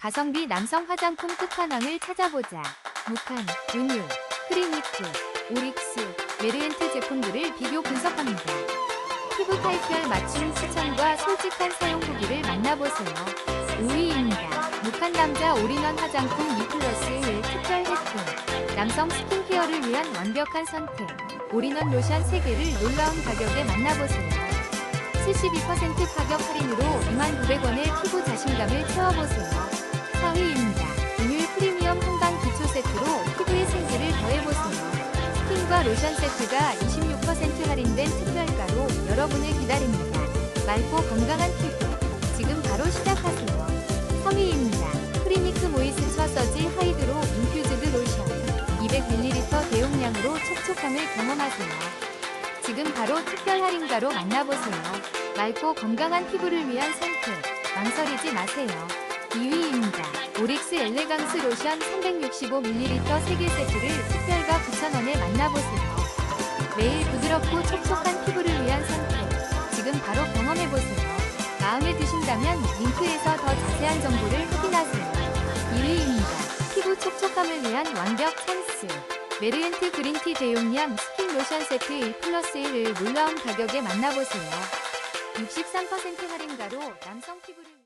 가성비 남성 화장품 끝판왕을 찾아보자. 무칸, 유뉴, 크리미크, 오릭스, 메르엔트 제품들을 비교 분석합니다. 피부 타입별 맞춤 추천과 솔직한 사용 후기를 만나보세요. 5위입니다. 무칸 남자 올인원 화장품 2 플러스 1 특별 혜택. 남성 스킨케어를 위한 완벽한 선택. 올인원 로션 3개를 놀라운 가격에 만나보세요. 72% 가격 할인으로 29,900원의 피부 자신감을 채워보세요. 4위입니다. 은율 프리미엄 한방 기초 세트로 피부에 생기를 더해보세요. 스킨과 로션 세트가 26% 할인된 특별가로 여러분을 기다립니다. 맑고 건강한 피부. 지금 바로 시작하세요. 3위입니다. 프리미크 모이스 처 서지 하이드로 인퓨즈드 로션. 200ml 대용량으로 촉촉함을 경험하세요. 지금 바로 특별 할인가로 만나보세요. 맑고 건강한 피부를 위한 선택. 망설이지 마세요. 2위입니다. 오릭스 엘레강스 로션 365ml 3개 세트를 특별가 9,000원에 만나보세요. 매일 부드럽고 촉촉한 피부를 위한 선택. 지금 바로 경험해보세요. 마음에 드신다면 링크에서 더 자세한 정보를 확인하세요. 1위입니다. 피부 촉촉함을 위한 완벽 찬스. 메르엔트 그린티 대용량 스킨 로션 세트 1 플러스 1을 놀라운 가격에 만나보세요. 63% 할인가로 남성 피부를